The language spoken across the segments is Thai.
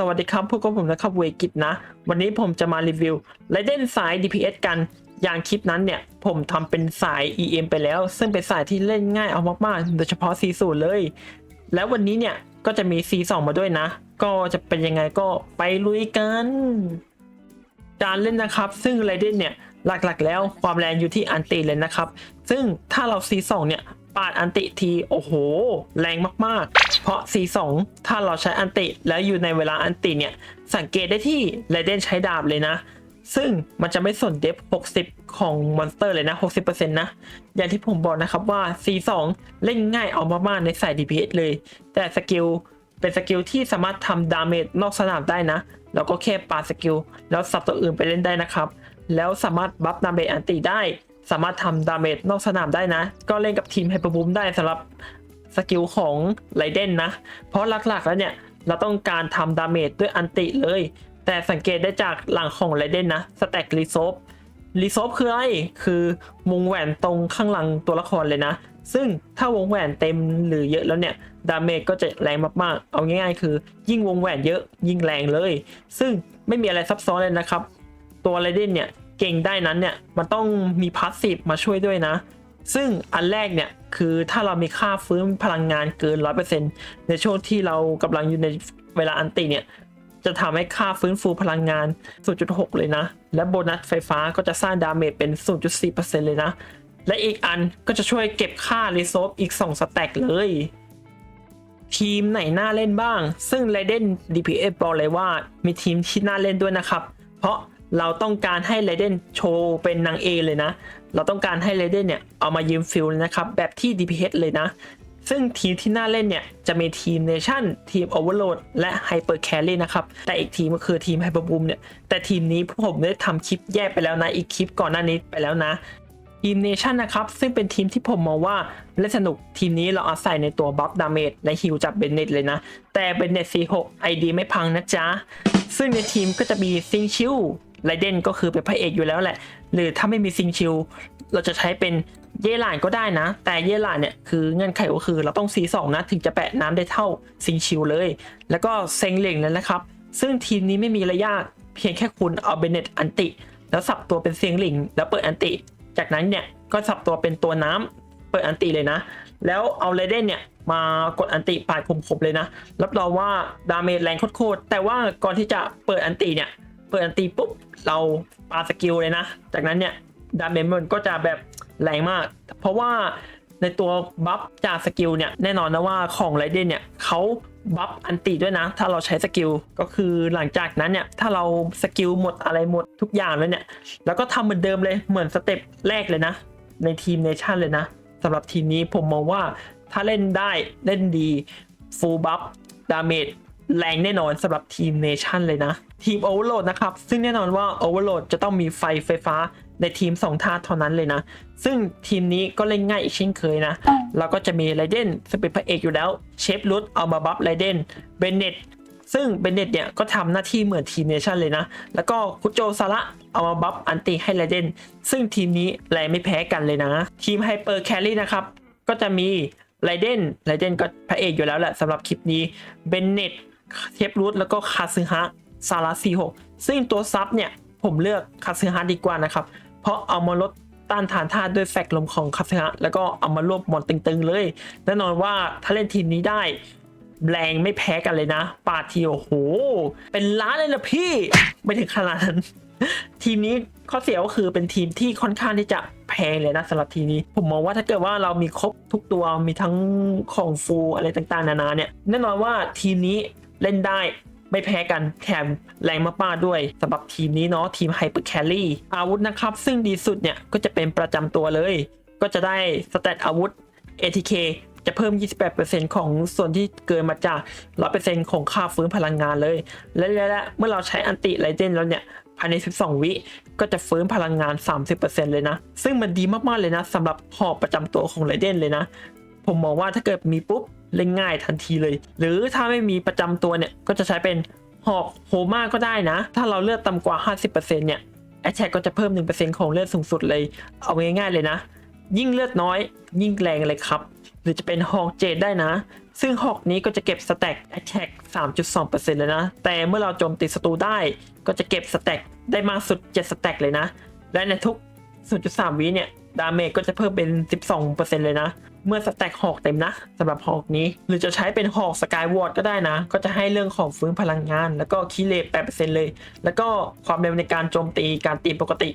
สวัสดีครับพวกบผมนะครับเวกิตนะ วันนี้ผมจะมารีวิวไรเดนสาย DPS กัน อย่างคลิปนั้นเนี่ย ผมทำเป็นสาย EM ไปแล้ว ซึ่งเป็นสายที่เล่นง่ายเอามากๆ โดยเฉพาะ C0 เลย แล้ววันนี้เนี่ย ก็จะมี C2 มาด้วยนะ ก็จะเป็นยังไงก็ไปลุยกัน การเล่นนะครับ ซึ่งไรเดนเนี่ย หลักๆ แล้วความแรงอยู่ที่อันติเลยนะครับ ซึ่งถ้าเรา C2 เนี่ยปาดอันติที โอ้โห แรงมากๆ เพราะ C2 ถ้าเราใช้อันติแล้วอยู่ในเวลาอันติเนี่ย สังเกตได้ที่ไรเดนใช้ดาบเลยนะ ซึ่งมันจะไม่สนเดฟ 60 ของมอนสเตอร์เลยนะ 60%นะ อย่างที่ผมบอกนะครับว่า C2 เล่นง่ายเอามากๆในสาย DPS เลย แต่สกิลเป็นสกิลที่สามารถทำดาเมจนอกสนามได้นะ แล้วก็แค่ปาสกิล แล้วสับตัวอื่นไปเล่นได้นะครับ แล้วสามารถบัฟดาเมจอันติได้ สามารถทำดาเมจนอกสนามได้นะ ก็เล่นกับทีมไฮเปอร์บูมได้สำหรับ สกิลของไรเดนนะ เพราะหลักๆแล้วเนี่ย เราต้องการทำดาเมจด้วยอันติเลย แต่สังเกตได้จากหลังของไรเดนนะสแต็กรีโซฟรีโซฟคืออะไร คือวงแหวนตรงข้างหลังตัวละครเลยนะ ซึ่งถ้าวงแหวนเต็มหรือเยอะแล้วเนี่ย ดาเมจก็จะแรงมากๆ เอาง่ายๆ คือ ยิ่งวงแหวนเยอะยิ่งแรงเลย ซึ่งไม่มีอะไรซับซ้อนเลยนะครับ ตัวไรเดนเนี่ยเก่งได้นั้นเนี่ย มันต้องมีพาสซีฟมาช่วยด้วยนะ ซึ่งอันแรกเนี่ย คือถ้าเรามีค่าฟื้นพลังงานเกิน100%ในช่วงที่เรากำลังอยู่ในเวลาอันติเนี่ย จะทำให้ค่าฟื้นฟูพลังงาน 0.6 เลยนะ และโบนัสไฟฟ้าก็จะสร้างดาเมจเป็น 0.4%เลยนะ และอีกอันก็จะช่วยเก็บค่ารีโซฟอีก 2 สแต็กเลย ทีมไหนน่าเล่นบ้าง ซึ่งไรเดน DPS บอกเลยว่ามีทีมที่น่าเล่นด้วยนะครับ เพราะเราต้องการให้ไรเดนโชว์เป็นนางเอเลยนะ เราต้องการให้ไรเดนเนี่ยเอามายืมฟิลเลยนะครับแบบที่ DPS เลยนะ ซึ่งทีมที่น่าเล่นเนี่ยจะมีทีมเนชั่นทีม Overload และ Hyper Carry นะครับ แต่อีกทีมก็คือทีม Hyper Boom เนี่ย แต่ทีมนี้ผมได้ทำคลิปแยกไปแล้วนะ อีกคลิปก่อนหน้านี้ไปแล้วนะทีมเนชั่นนะครับ ซึ่งเป็นทีมที่ผมมองว่าเล่นสนุกทีมนี้เราอาศัยในตัวบัฟดาเมจและฮิลจากเบนเน็ตเลยนะ แต่เบนเน็ต C6 ID ไม่พังนะจ๊ะ ซึ่งในทีมก็จะมีซิงชิลไรเดนก็คือเป็นพระเอกอยู่แล้วแหละ หรือถ้าไม่มีซิงชิลเราจะใช้เป็นเยหลานก็ได้นะ แต่เยหลานเนี่ยคือเงื่อนไขก็คือเราต้อง C2 นะถึงจะแปะน้ำได้เท่าซิงชิลเลย แล้วก็เซงเหล่งแล้วนะครับ ซึ่งทีมนี้ไม่มีระยะเพียงแค่คุณเอาเบเนตอันติ แล้วสับตัวเป็นเซียงหลิงแล้วเปิดอันติ จากนั้นเนี่ยก็สับตัวเป็นตัวน้ำเปิดอันติเลยนะ แล้วเอาเรเดนเนี่ยมากดอันติปาดคมๆเลยนะ รับรองว่าดาเมจแรงโคตรแต่ว่าก่อนที่จะเปิดอันติเนี่ย เปิดอันติปุ๊บ เรา ปาสกิลเลยนะ จากนั้นเนี่ยดาเมจมันก็จะแบบแรงมาก เพราะว่าในตัวบัฟจากสกิลเนี่ยแน่นอนนะว่าของไรเดนเนี่ยเขาบัฟอันติด้วยนะ ถ้าเราใช้สกิลก็คือหลังจากนั้นเนี่ยถ้าเราสกิลหมดอะไรหมดทุกอย่างแล้วเนี่ย แล้วก็ทำเหมือนเดิมเลยเหมือนสเต็ปแรกเลยนะ ในทีมเนชั่นเลยนะสำหรับทีมนี้ผมมองว่าถ้าเล่นได้เล่นดีฟูลบัฟดาเมจ แรงแน่นอนสำหรับทีมเนชั่นเลยนะ ทีมโอเวอร์โหลดนะครับ ซึ่งแน่นอนว่าโอเวอร์โหลดจะต้องมีไฟไฟฟ้าในทีม 2 ท่าเท่านั้นเลยนะ ซึ่งทีมนี้ก็เล่นง่ายอีกเช่นเคยนะเราก็จะมีไรเดนซึ่งเป็นพระเอกอยู่แล้ว เชฟรุดเอามาบัฟไรเดนเบนเน็ตซึ่งเบนเน็ตเนี่ยก็ทำหน้าที่เหมือนทีมเนชั่นเลยนะ แล้วก็คุโจซาระเอามาบัฟอันติให้ไรเดนซึ่งทีมนี้แรงไม่แพ้กันเลยนะ ทีมไฮเปอร์แคลรี่นะครับ ก็จะมีไรเดนไรเดนก็พระเอกอยู่แล้วแหละสำหรับคลิปนี้เบนเน็ต เทปรูทแล้วก็คาซึฮะซาระซีหกซึ่งตัวซับเนี่ยผมเลือกคาซึฮะดีกว่านะครับ เพราะเอามาลดต้านทานธาตุด้วยแฟกลมของคาซึฮะแล้วก็เอามารวบหมอนตึงๆเลย แน่นอนว่าถ้าเล่นทีมนี้ได้แรงไม่แพ้กันเลยนะ ปาทีโอ้โห เป็นล้านเลยนะพี่ ไม่ถึงขนาดนั้นทีมนี้ข้อเสียก็คือเป็นทีมที่ค่อนข้างที่จะแพงเลยนะสำหรับทีมนี้ ผมมองว่าถ้าเกิดว่าเรามีครบทุกตัวมีทั้งของฟูลอะไรต่างๆ นานาเนี่ยแน่นอนว่าทีมนี้ เล่นได้ไม่แพ้กันแถมแรงมากๆด้วยสำหรับทีมนี้เนาะทีมไฮเปอร์แคลรี่อาวุธนะครับ ซึ่งดีสุดเนี่ยก็จะเป็นประจำตัวเลย ก็จะได้สเตตอาวุธ ATK จะเพิ่ม 28%ของส่วนที่เกินมาจาก 100%ของค่าฟื้นพลังงานเลย และและและเมื่อเราใช้อันติไลเจนแล้วเนี่ย ภายใน 12 วิก็จะฟื้นพลังงาน 30%เลยนะ ซึ่งมันดีมากๆเลยนะสำหรับหอบประจำตัวของไลเดนเลยนะ ผมมองว่าถ้าเกิดมีปุ๊บ เล่นง่ายทันทีเลย หรือถ้าไม่มีประจำตัวเนี่ย ก็จะใช้เป็นหอกโฮมาก็ได้นะ ถ้าเราเลือดต่ำกว่า 50%เนี่ยแอ t แทกก็จะเพิ่ม 1%ของเลือดสูงสุดเลย เอาง่ายๆเลยนะ ยิ่งเลือดน้อย ยิ่งแรงเลยครับ หรือจะเป็นหอกเจดได้นะ ซึ่งหอกนี้ก็จะเก็บสแต็ก attack 3.2%เลยนะ แต่เมื่อเราโจมตีศัตรูได้ ก็จะเก็บสแต็กได้มากสุด 7 สแต็กเลยนะ และในทุก 0.3 วิเนี่ย ดาเมจก็จะเพิ่มเป็น 12%เลยนะ เมื่อสแต็กหอกเต็มนะสำหรับหอกนี้ หรือจะใช้เป็นหอกสกายวอร์ดก็ได้นะ ก็จะให้เรื่องของฟื้นพลังงาน แล้วก็คีเลต8%เลย แล้วก็ความเร็วในการโจมตีการตีปกติ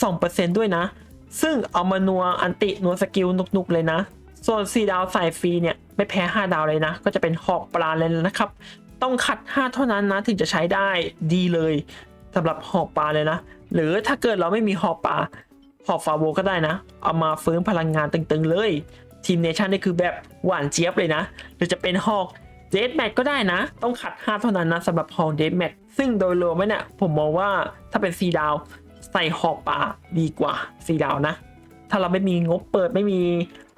12%ด้วยนะ ซึ่งเอามานัวอันตินัวสกิลนุกๆเลยนะ ส่วน 4 ดาวใสายฟรีเนี่ยไม่แพ้ 5 ดาวเลยนะ ก็จะเป็นหอกปลาเลยนะครับ ต้องคัด 5 เท่านั้นนะถึงจะใช้ได้ดีเลยสำหรับหอกปลาเลยนะ หรือถ้าเกิดเราไม่มีหอกปลา หอกฟาโวก็ได้นะ เอามาฟื้นพลังงานตึงๆเลย ทีมเนชั่นนี่คือแบบหวานเจี๊ยบเลยนะ หรือจะเป็นหอกเดดแมทก็ได้นะ ต้องขัด 5 เท่านั้นนะสำหรับหอกเดดแมทซึ่งโดยรวมเนี่ยผมมองว่าถ้าเป็น4ดาวใส่หอกป่าดีกว่า4ดาวนะ ถ้าเราไม่มีงบเปิดไม่มี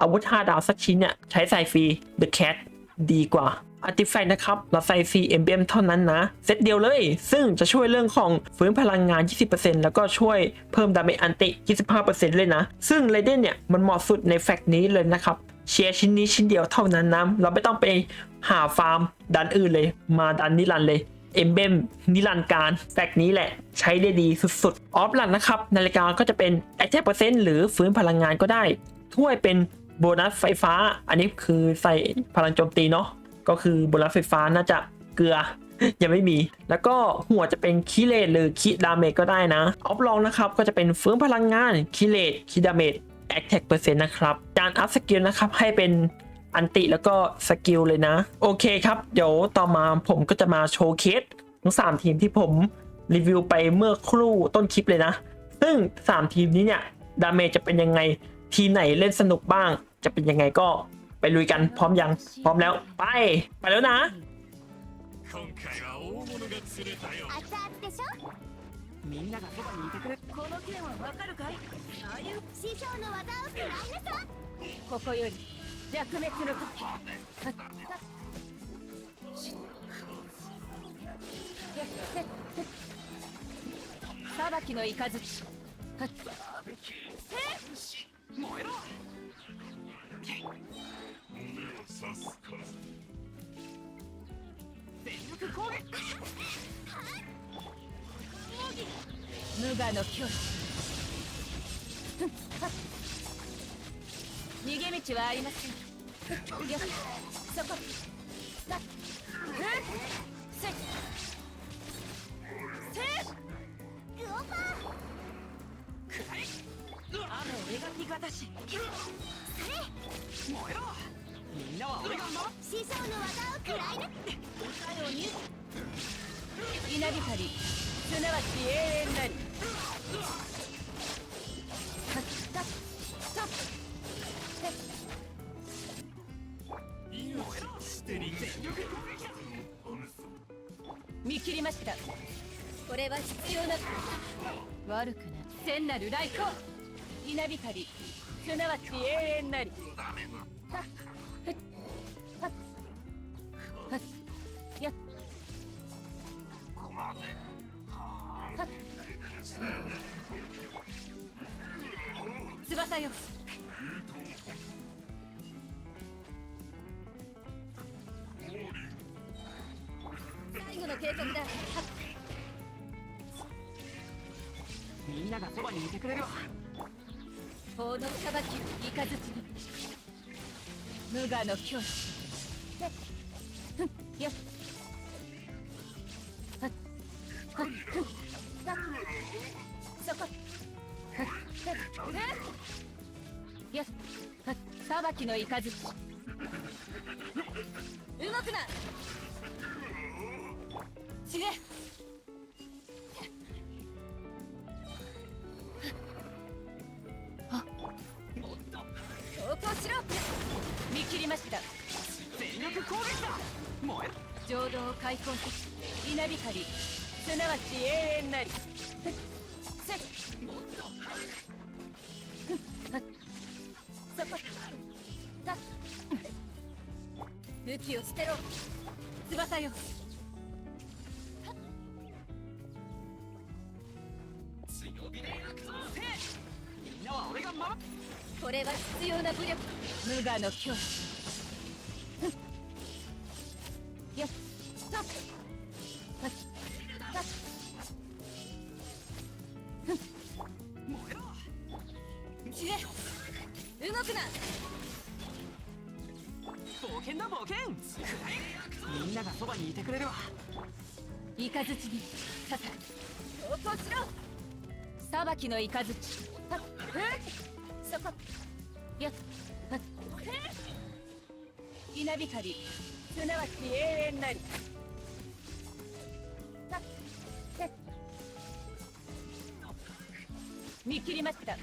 อาวุธ5ดาวสักชิ้นเนี่ยใช้ใส่ฟรี The Cat ดีกว่า Artifact นะครับ เราใส่ฟรี Emblem เท่านั้นนะ เซตเดียวเลย ซึ่งจะช่วยเรื่องของฟื้นพลังงาน 20%แล้วก็ช่วยเพิ่มดาเมจอันติ 25%เลยนะ ซึ่งไรเดนเนี่ย มันเหมาะสุดในแฟกต์นี้เลยนะครับ เชียร์ชิ้นนี้ชิ้นเดียวเท่านั้นนะ เราไม่ต้องไปหาฟาร์มดันอื่นเลย มาดันนิรันเลยเอ็มเบมนิรันดร์การแฟกต์นี้แหละใช้ได้ดีสุดๆ ออฟหลังนะครับ นาฬิกาก็จะเป็น a t t a c เปอร์เซ็นต์หรือฟื้นพลังงานก็ได้ ถ้วยเป็นโบนัสไฟฟ้า อันนี้คือใส่พลังโจมตีเนาะ ก็คือบนัสไฟฟ้าน่าจะเกลือยังไม่มี แล้วก็หัวจะเป็นคิเลตหรือคิดาเมจก็ได้นะ ออฟลองนะครับ ก็จะเป็นฟื้นพลังงานคิเลตคิดาเมจ a t t a c เปอร์เซ็นต์นะครับการอัพสกิลนะครับ ให้เป็นอันติแล้วก็สกิลเลยนะ โอเคครับ เดี๋ยวต่อมาผมก็จะมาโชว์เคสทั้ง 3 ทีมที่ผมรีวิวไปเมื่อครู่ต้นคลิปเลยนะ ซึ่ง 3 ทีมนี้เนี่ย ดาเมจจะเป็นยังไงทีมไหนเล่นสนุกบ้าง จะเป็นยังไงก็ ไปลุยกันพร้อมยัง พร้อมแล้ว ไป ไปแล้วนะ 今回は大物が釣れたよ熱々でしょみんながそばにいてくれこの剣はわかるかいああいう師匠の技を食らいなさいここより弱滅の時裁きの雷はっ 刺すか全力攻撃無我の教師逃げ道はありません。よそこ。スタッせせグオパーくらえ雨を描きがしそれ燃えろみんなは俺が師匠の技を食らいな。かように稲光すなわち永遠なりはっはっはっしてり見切りました。これは必要な悪くな千なる来光稲光すなわち永遠なり。だよ。最後の警告だ。みんながそばにいてくれる。わ法の裁きをいかずに無我の教師。ん。よ。っそこ。よっはっ裁きの雷。動くな。死ね。投降しろ。見切りました。全力攻撃だ。燃えろ浄土を開放し稲光すなわち永遠なり。ふっせ武器を捨てろ。翼よ。みんなは俺が守るこれは必要な武力。無我の境地イカズチにささ投降しろ裁きのイカズチ。はっ？えそこやっはっ？稲光すなわち永遠なり。はっ見切りました。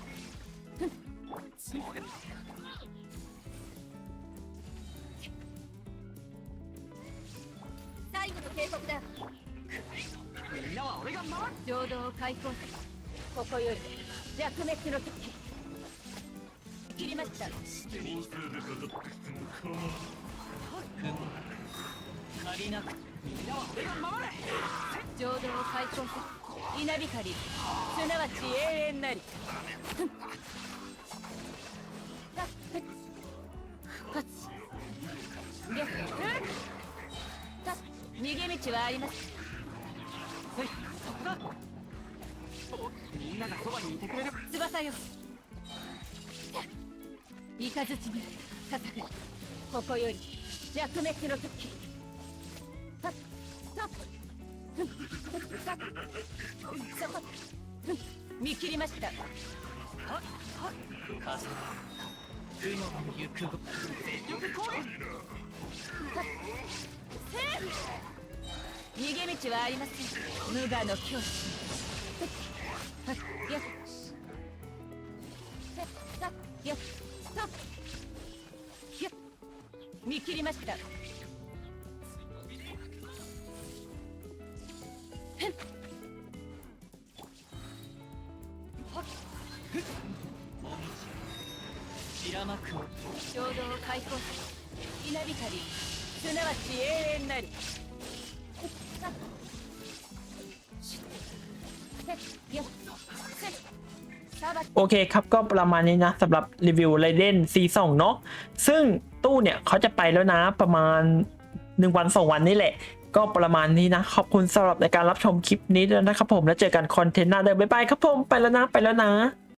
最後の警告だ。みんなは俺が守る浄土を開放すここより弱滅の時切りました足りなくみんなは俺が守れ浄土を開放す稲光すなわち永遠なりふんはっふっはっりゃふっはっ逃げ道はありますはいそこだみんながそばにいてくれる翼よイカズチに捧ぐここより弱滅の時はっはっふんはっそこ見切りました風雲の行くご全力攻撃逃げ道はありません。無我の教師。はっやっはっやっやっ見切りました白幕を衝動を解放す稲光すなわち永遠なり โอเคครับก็ประมาณนี้นะสำหรับรีวิวไรเดน C2 เนาะซึ่งตู้เนี่ยเขาจะไปแล้วนะประมาณ 1 วัน 2 วันนี่แหละ ก็ประมาณนี้นะ ขอบคุณสำหรับในการรับชมคลิปนี้ด้วยนะครับผมแล้วเจอกันคอนเทนต์หน้าเดิมบ๊ายบายครับผมไปแล้วนะไปแล้วนะ